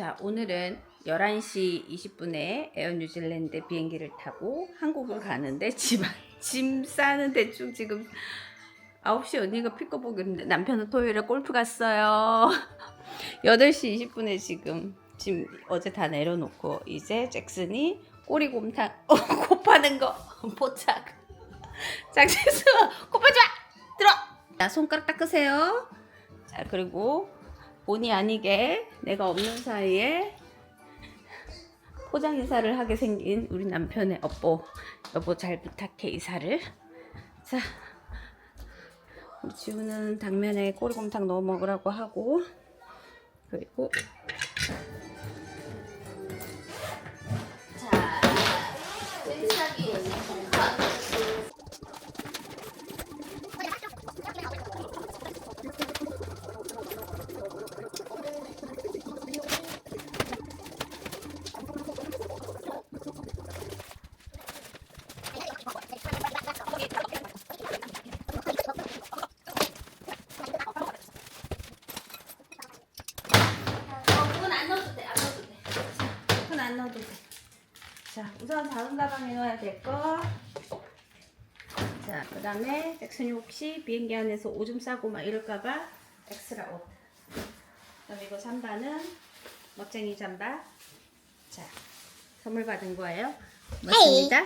자, 오늘은 11시 20분에 에어 뉴질랜드 비행기를 타고 한국을 가는데 짐, 짐 싸는 대충 지금 9시 언니가 픽업 오기로 했는데 남편은 토요일에 골프 갔어요. 8시 20분에 지금 짐 어제 다 내려놓고 이제 잭슨이 꼬리곰탕 어, 코 파는 거 포착. 잭슨 코 파지 마! 들어! 자, 손가락 닦으세요. 자, 그리고 본의 아니게 내가 없는 사이에 포장 이사를 하게 생긴 우리 남편의 업보. 여보 잘 부탁해 이사를. 자 우리 지우는 당면에 꼬리곰탕 넣어 먹으라고 하고 그리고 자 세상이 어, 그건 안 넣어도 돼, 안 넣어도 돼. 자, 그건 안 넣어도 돼. 자, 우선 작은 넣어야 될 거. 자, 그 다음에 잭슨이 혹시 비행기 안에서 오줌 싸고 막 이럴까봐 엑스라 옷. 그다음 이거 잠바는 멋쟁이 잠바. 자, 선물 받은 거예요. 맞습니다.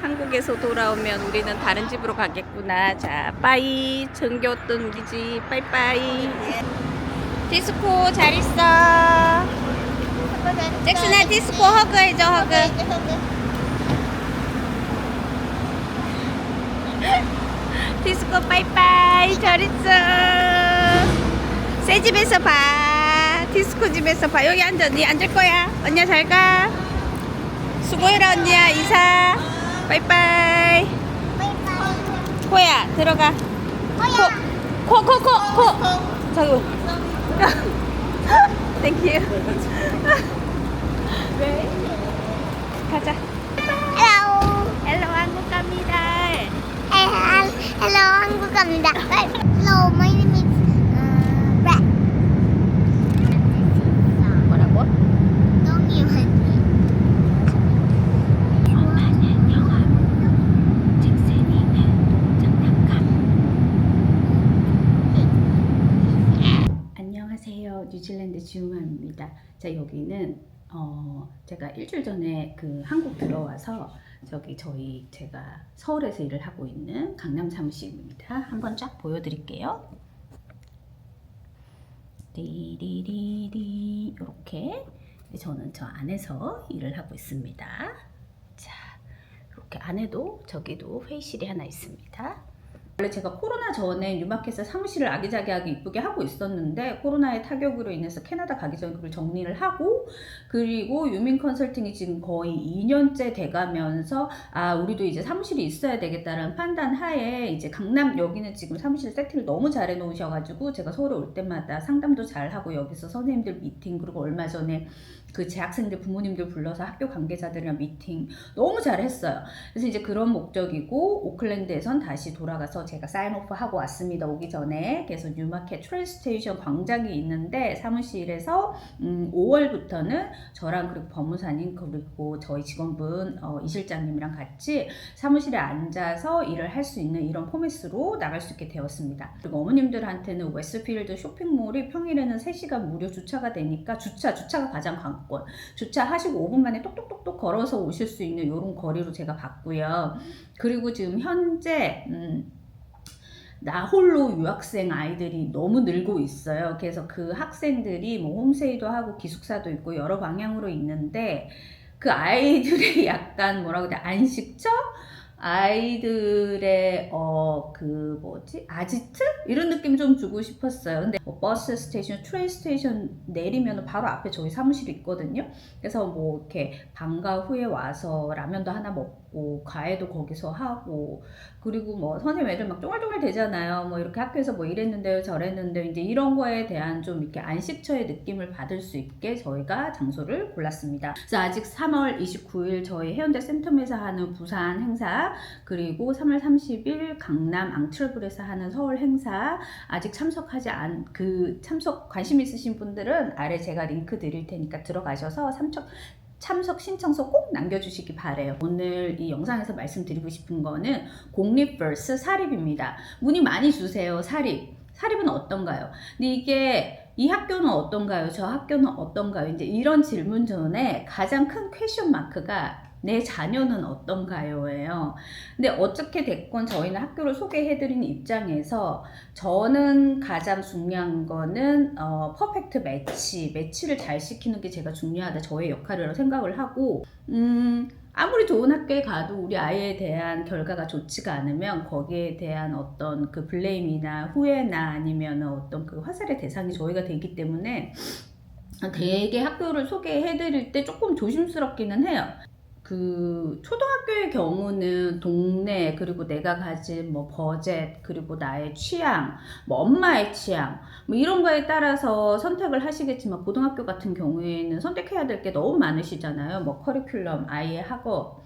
한국에서 돌아오면 우리는 다른 집으로 가겠구나. 자, 빠이. 정겨웠던 우리 집. 빠이빠이. 디스코 잘 있어. 잭슨아 디스코 허그 해줘 허그. 디스코 빠이빠이 잘 있어. 새 집에서 봐. 디스코 집에서 봐. 여기 앉아. 네 앉을 거야. 언니야 잘 가. 수고해라 언니야 이사. 빠이빠이. 코야 들어가. 코코 코 코. 저기. 땡큐. 가자. Hello. 헬로 한국 갑니다. Hello, 한국 갑니다. Hello, my name is uh, Brad. 뭐라고? 안녕하세요. 뉴질랜드 지웅아입니다. 자, 여기는 어, 제가 일주일 전에 그 한국 들어와서 저기 저희 제가 서울에서 일을 하고 있는 강남 사무실입니다. 한번 쫙 보여드릴게요. 디디디디 이렇게 저는 저 안에서 일을 하고 있습니다. 자, 이렇게 안에도 저기도 회의실이 하나 있습니다. 원래 제가 코로나 전에 뉴마켓에서 사무실을 아기자기하게 이쁘게 하고 있었는데 코로나의 타격으로 인해서 캐나다 가기 전에 그걸 정리를 하고 그리고 유민 컨설팅이 지금 거의 2년째 돼가면서 아 우리도 이제 사무실이 있어야 되겠다라는 판단 하에 이제 강남 여기는 지금 사무실 세팅을 너무 잘 해놓으셔가지고 제가 서울에 올 때마다 상담도 잘 하고 여기서 선생님들 미팅 그리고 얼마 전에 그 재학생들 부모님들 불러서 학교 관계자들이랑 미팅 너무 잘했어요. 그래서 이제 그런 목적이고 오클랜드에선 다시 돌아가서 제가 사인오프 하고 왔습니다. 오기 전에 그래서 뉴마켓 트레인스테이션 광장이 있는데 사무실에서 음, 5월부터는 저랑 그리고 법무사님 그리고 저희 직원분 어, 이 실장님이랑 같이 사무실에 앉아서 일을 할 수 있는 이런 포맷으로 나갈 수 있게 되었습니다. 그리고 어머님들한테는 웨스트필드 쇼핑몰이 평일에는 3시간 무료 주차가 되니까 주차 주차가 가장 관건 주차하시고 5분 만에 똑똑똑똑 걸어서 오실 수 있는 이런 거리로 제가 봤고요. 그리고 지금 현재 음, 나 홀로 유학생 아이들이 너무 늘고 있어요. 그래서 그 학생들이 뭐 홈세이도 하고 기숙사도 있고 여러 방향으로 있는데 그 아이들의 약간 뭐라고 해야 돼 안식처 아이들의 어 그 뭐지 아지트 이런 느낌 좀 주고 싶었어요. 근데 뭐 버스 스테이션, 트레인 스테이션 내리면 바로 앞에 저희 사무실이 있거든요. 그래서 뭐 이렇게 방과 후에 와서 라면도 하나 먹고 과외도 거기서 하고 그리고 뭐 선생님 애들 막 쫑알쫑알 되잖아요. 뭐 이렇게 학교에서 뭐 이랬는데요, 저랬는데요. 이제 이런 거에 대한 좀 이렇게 안식처의 느낌을 받을 수 있게 저희가 장소를 골랐습니다. 그래서 아직 3월 29일 저희 해운대 센텀에서 하는 부산 행사 그리고 3월 30일 강남 앙트러블에서 하는 서울 행사 아직 참석하지 않 그 참석 관심 있으신 분들은 아래 제가 링크 드릴 테니까 들어가셔서 참석 참석 신청서 꼭 남겨주시기 바래요. 오늘 이 영상에서 말씀드리고 싶은 거는 공립 vs 사립입니다. 문의 많이 주세요. 사립. 사립은 어떤가요? 근데 이게 이 학교는 어떤가요? 저 학교는 어떤가요? 이제 이런 질문 전에 가장 큰 퀘션 마크가 내 자녀는 어떤가요?예요. 근데 어떻게 됐건 저희는 학교를 소개해드리는 입장에서 저는 가장 중요한 거는 어, 퍼펙트 매치, 매치를 잘 시키는 게 제가 중요하다. 저의 역할이라고 생각을 하고, 음, 아무리 좋은 학교에 가도 우리 아이에 대한 결과가 좋지가 않으면 거기에 대한 어떤 그 블레임이나 후회나 아니면 어떤 그 화살의 대상이 저희가 되기 때문에 되게 학교를 소개해 드릴 때 조금 조심스럽기는 해요. 그 초등학교의 경우는 동네 그리고 내가 가진 뭐 버젯 그리고 나의 취향 뭐 엄마의 취향 뭐 이런 거에 따라서 선택을 하시겠지만 고등학교 같은 경우에는 선택해야 될 게 너무 많으시잖아요. 뭐 커리큘럼 아이의 학업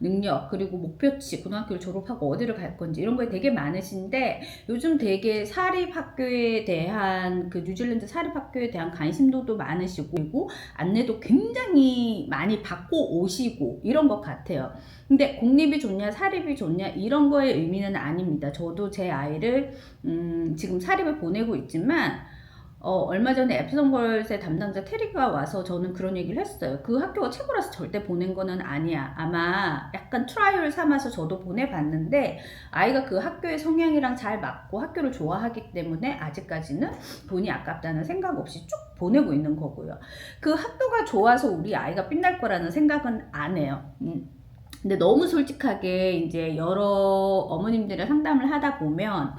능력 그리고 목표치 고등학교를 졸업하고 어디를 갈 건지 이런 거에 되게 많으신데 요즘 되게 사립 학교에 대한 그 뉴질랜드 사립 학교에 대한 관심도도 많으시고 그리고 안내도 굉장히 많이 받고 오시고 이런 것 같아요. 근데 공립이 좋냐 사립이 좋냐 이런 거의 의미는 아닙니다. 저도 제 아이를 음, 지금 사립을 보내고 있지만 어, 얼마 전에 앱성걸스의 담당자 테리가 와서 저는 그런 얘기를 했어요. 그 학교가 최고라서 절대 보낸 거는 아니야. 아마 약간 트라이얼 삼아서 저도 보내봤는데 아이가 그 학교의 성향이랑 잘 맞고 학교를 좋아하기 때문에 아직까지는 돈이 아깝다는 생각 없이 쭉 보내고 있는 거고요. 그 학교가 좋아서 우리 아이가 빛날 거라는 생각은 안 해요. 음. 근데 너무 솔직하게 이제 여러 어머님들의 상담을 하다 보면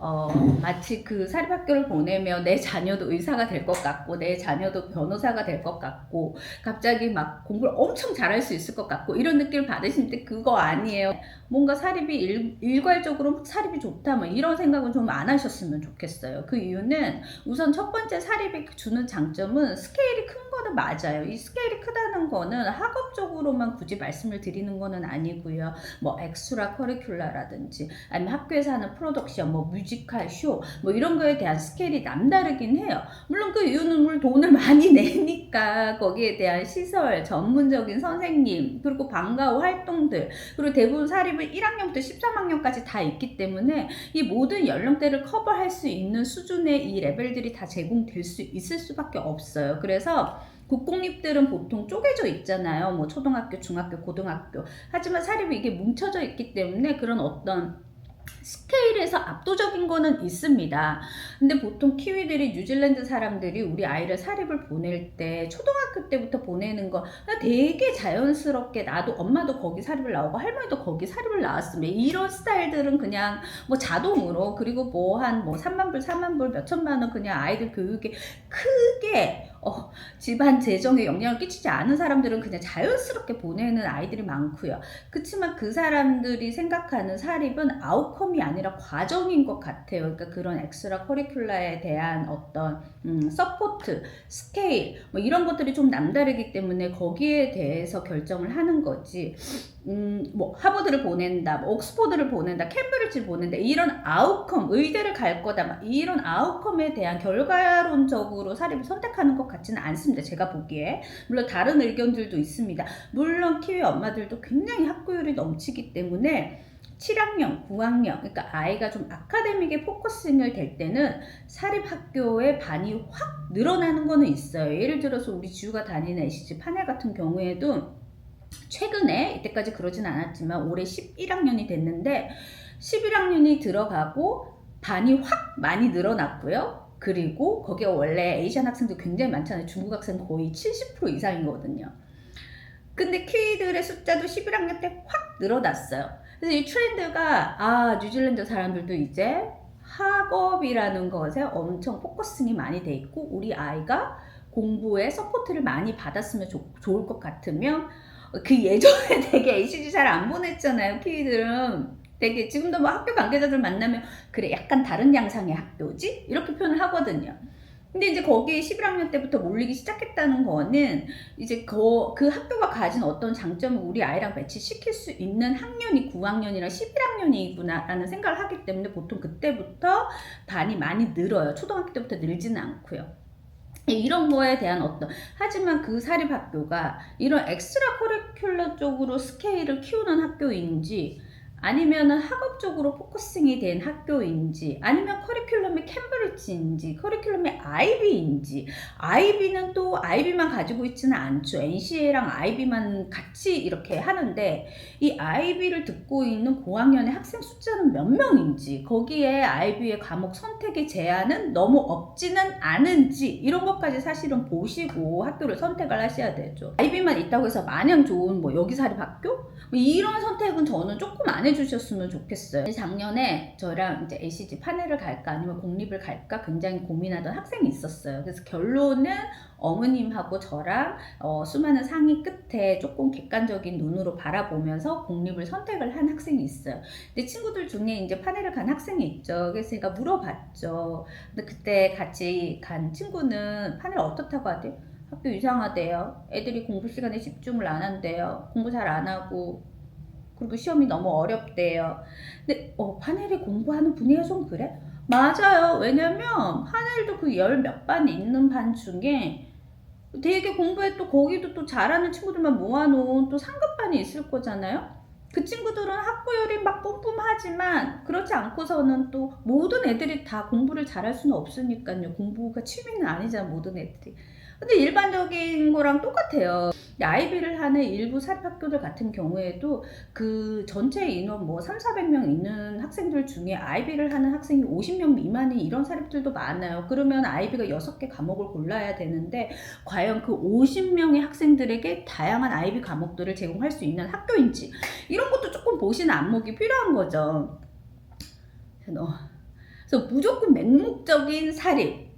어, 마치 그 사립학교를 보내면 내 자녀도 의사가 될 것 같고, 내 자녀도 변호사가 될 것 같고, 갑자기 막 공부를 엄청 잘할 수 있을 것 같고, 이런 느낌을 받으시는데 그거 아니에요. 뭔가 사립이 일, 일괄적으로 사립이 좋다, 뭐 이런 생각은 좀 안 하셨으면 좋겠어요. 그 이유는 우선 첫 번째 사립이 주는 장점은 스케일이 큰 거는 맞아요. 이 스케일이 크다는 거는 학업적으로만 굳이 말씀을 드리는 거는 아니고요. 뭐 엑스트라 커리큘라라든지 아니면 학교에서 하는 프로덕션, 뭐 뮤 지컬 쇼, 뭐 이런 거에 대한 스케일이 남다르긴 해요. 물론 그 이유는 물 돈을 많이 내니까 거기에 대한 시설, 전문적인 선생님, 그리고 방과 후 활동들, 그리고 대부분 사립은 1학년부터 13학년까지 다 있기 때문에 이 모든 연령대를 커버할 수 있는 수준의 이 레벨들이 다 제공될 수 있을 수밖에 없어요. 그래서 국공립들은 보통 쪼개져 있잖아요. 뭐 초등학교, 중학교, 고등학교. 하지만 사립이 이게 뭉쳐져 있기 때문에 그런 어떤 스케일에서 압도적인 거는 있습니다. 근데 보통 키위들이 뉴질랜드 사람들이 우리 아이를 사립을 보낼 때 초등학교 때부터 보내는 거 되게 자연스럽게 나도 엄마도 거기 사립을 나오고 할머니도 거기 사립을 나왔으면 이런 스타일들은 그냥 뭐 자동으로 그리고 뭐 한뭐 3만 불, 4만 불, 몇 천만 원 그냥 아이들 교육에 크게 어, 집안 재정에 영향을 끼치지 않은 사람들은 그냥 자연스럽게 보내는 아이들이 많고요. 그렇지만 그 사람들이 생각하는 사립은 아웃컴이 아니라 과정인 것 같아요. 그러니까 그런 엑스트라 커리큘라에 대한 어떤 음, 서포트, 스케일 뭐 이런 것들이 좀 남다르기 때문에 거기에 대해서 결정을 하는 거지. 음, 뭐 하버드를 보낸다, 뭐 옥스퍼드를 보낸다, 캠브리지를 보낸다 이런 아웃컴, 의대를 갈 거다, 막 이런 아웃컴에 대한 결과론적으로 사립을 선택하는 것 같 지는 않습니다. 제가 보기에 물론 다른 의견들도 있습니다. 물론 키위 엄마들도 굉장히 학구율이 넘치기 때문에 7학년, 9학년, 그러니까 아이가 좀 아카데믹에 포커싱을 될 때는 사립학교의 반이 확 늘어나는 거는 있어요. 예를 들어서 우리 지우가 다니는 SC 파넬 같은 경우에도 최근에 이때까지 그러진 않았지만 올해 11학년이 됐는데 11학년이 들어가고 반이 확 많이 늘어났고요. 그리고 거기에 원래 에이시안 학생도 굉장히 많잖아요. 중국 학생 거의 70% 이상이거든요. 근데 키위들의 숫자도 11학년 때 확 늘어났어요. 그래서 이 트렌드가 아 뉴질랜드 사람들도 이제 학업이라는 것에 엄청 포커싱이 많이 돼 있고 우리 아이가 공부에 서포트를 많이 받았으면 좋, 좋을 것 같으면 그 예전에 되게 ACG 잘 안 보냈잖아요 키들은 되게 지금도 뭐 학교 관계자들 만나면 그래 약간 다른 양상의 학교지 이렇게 표현을 하거든요. 근데 이제 거기 11학년 때부터 몰리기 시작했다는 거는 이제 그, 그 학교가 가진 어떤 장점을 우리 아이랑 매치시킬 수 있는 학년이 9학년이랑 11학년이구나라는 생각을 하기 때문에 보통 그때부터 반이 많이 늘어요. 초등학교 때부터 늘지는 않고요. 이런 거에 대한 어떤 하지만 그 사립학교가 이런 엑스트라 커리큘러 쪽으로 스케일을 키우는 학교인지 아니면은 학업적으로 포커싱이 된 학교인지 아니면 커리큘럼이 캠브리지인지 커리큘럼이 아이비인지. 아이비는 또 아이비만 가지고 있지는 않죠. NCA랑 아이비만 같이 이렇게 하는데 이 아이비를 듣고 있는 고학년의 학생 숫자는 몇 명인지 거기에 아이비의 과목 선택의 제한은 너무 없지는 않은지 이런 것까지 사실은 보시고 학교를 선택을 하셔야 되죠. 아이비만 있다고 해서 마냥 좋은 뭐 여기 사립 학교? 뭐 이런 선택은 저는 조금 안 해주셨으면 좋겠어요. 작년에 저랑 이제 ACG 판회를 갈까 아니면 공립을 갈까 굉장히 고민하던 학생이 있었어요. 그래서 결론은 어머님하고 저랑 어, 수많은 상의 끝에 조금 객관적인 눈으로 바라보면서 공립을 선택을 한 학생이 있어요. 근데 친구들 중에 이제 판회를 간 학생이 있죠. 그래서 제가 물어봤죠. 근데 그때 같이 간 친구는 판회를 어떻다고 하대요? 학교 이상하대요. 애들이 공부 시간에 집중을 안 한대요. 공부 잘 안 하고 그리고 시험이 너무 어렵대요. 근데 어, 파넬이 공부하는 분위기가 좀 그래? 맞아요. 왜냐면 파넬도 그 열 몇 반 있는 반 중에 되게 공부에 또 거기도 또 잘하는 친구들만 모아놓은 또 상급반이 있을 거잖아요. 그 친구들은 학구열이 막 뿜뿜하지만 그렇지 않고서는 또 모든 애들이 다 공부를 잘할 수는 없으니까요. 공부가 취미는 아니잖아 모든 애들이. 근데 일반적인 거랑 똑같아요. 아이비를 하는 일부 사립학교들 같은 경우에도 그 전체 인원 뭐 3, 400명 있는 학생들 중에 아이비를 하는 학생이 50명 미만인 이런 사립들도 많아요. 그러면 아이비가 6개 과목을 골라야 되는데 과연 그 50명의 학생들에게 다양한 아이비 과목들을 제공할 수 있는 학교인지 이런 것도 조금 보시는 안목이 필요한 거죠. 그래서 무조건 맹목적인 사립은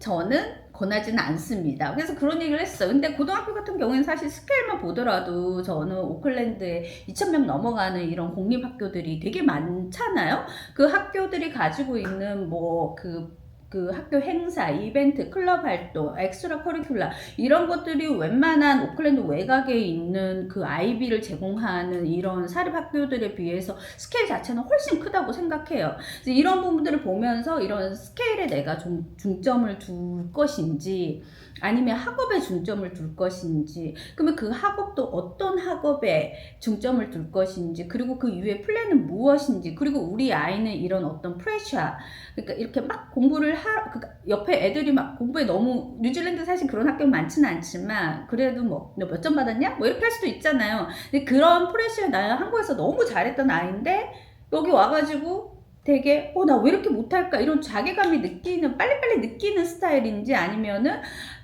저는 권하지는 않습니다. 그래서 그런 얘기를 했어요. 근데 고등학교 같은 경우에는 사실 스케일만 보더라도 저는 오클랜드에 2,000명 넘어가는 이런 공립학교들이 되게 많잖아요. 그 학교들이 가지고 있는 뭐그 그 학교 행사, 이벤트, 클럽 활동, 엑스트라 커리큘라 이런 것들이 웬만한 오클랜드 외곽에 있는 그 아이비를 제공하는 이런 사립 학교들에 비해서 스케일 자체는 훨씬 크다고 생각해요. 이런 부분들을 보면서 이런 스케일에 내가 좀 중점을 둘 것인지 아니면 학업에 중점을 둘 것인지 그러면 그 학업도 어떤 학업에 중점을 둘 것인지 그리고 그 이후에 플랜은 무엇인지 그리고 우리 아이는 이런 어떤 프레셔 그러니까 이렇게 막 공부를 하 그러니까 옆에 애들이 막 공부에 너무 뉴질랜드 사실 그런 학교 많지는 않지만 그래도 뭐너몇점 받았냐? 뭐 이렇게 할 수도 있잖아요. 근데 그런 프레셔에 나 한국에서 너무 잘했던 아이인데 여기 와가지고 되게 어 나 왜 이렇게 못할까? 이런 자괴감이 느끼는 빨리빨리 느끼는 스타일인지 아니면은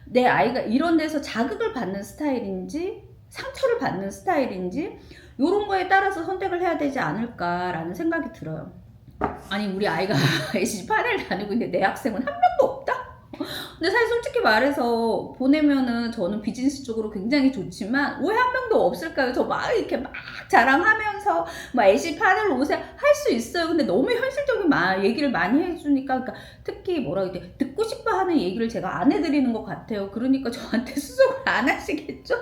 내 아이가 이런 데서 자극을 받는 스타일인지 상처를 받는 스타일인지 이런 거에 따라서 선택을 해야 되지 않을까라는 생각이 들어요. 아니 우리 아이가 SG 파를 다니고 있는데 내 학생은 한 명도 없다? 근데 사실 솔직히 말해서 보내면은 저는 비즈니스 쪽으로 굉장히 좋지만 왜 한 명도 없을까요? 저 막 이렇게 막 자랑하면서 막 애쉬 파넬 오세요 할 수 있어요. 근데 너무 현실적인 마, 얘기를 많이 해주니까 그러니까 특히 뭐라 돼 듣고 싶어 하는 얘기를 제가 안 해드리는 것 같아요. 그러니까 저한테 수속을 안 하시겠죠?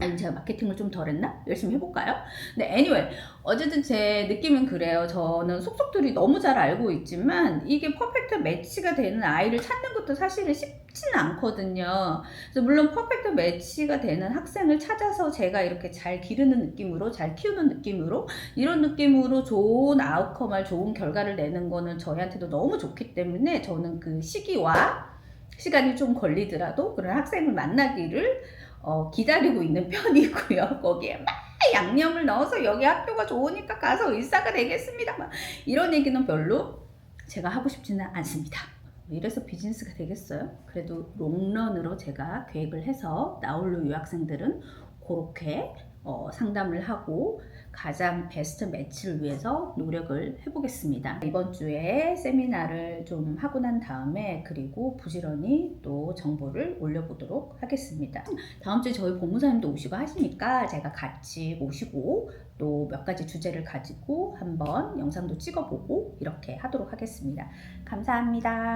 아니 제가 마케팅을 좀 덜했나? 열심히 해볼까요? 네, anyway 어쨌든 제 느낌은 그래요. 저는 속속들이 너무 잘 알고 있지만 이게 퍼펙트 매치가 되는 아이를 찾는 것도 사실은 쉽지는 않거든요. 그래서 물론 퍼펙트 매치가 되는 학생을 찾아서 제가 이렇게 잘 기르는 느낌으로 잘 키우는 느낌으로 이런 느낌으로 좋은 아웃컴을 좋은 결과를 내는 거는 저희한테도 너무 좋기 때문에 저는 그 시기와 시간이 좀 걸리더라도 그런 학생을 만나기를 어, 기다리고 있는 편이고요. 거기에 막 양념을 넣어서 여기 학교가 좋으니까 가서 의사가 되겠습니다. 막 이런 얘기는 별로 제가 하고 싶지는 않습니다. 이래서 비즈니스가 되겠어요? 그래도 롱런으로 제가 계획을 해서 나홀로 유학생들은 그렇게 어, 상담을 하고 가장 베스트 매치를 위해서 노력을 해보겠습니다. 이번 주에 세미나를 좀 하고 난 다음에 그리고 부지런히 또 정보를 올려보도록 하겠습니다. 다음 주에 저희 법무사님도 오시고 하시니까 제가 같이 모시고 또 몇 가지 주제를 가지고 한번 영상도 찍어보고 이렇게 하도록 하겠습니다. 감사합니다.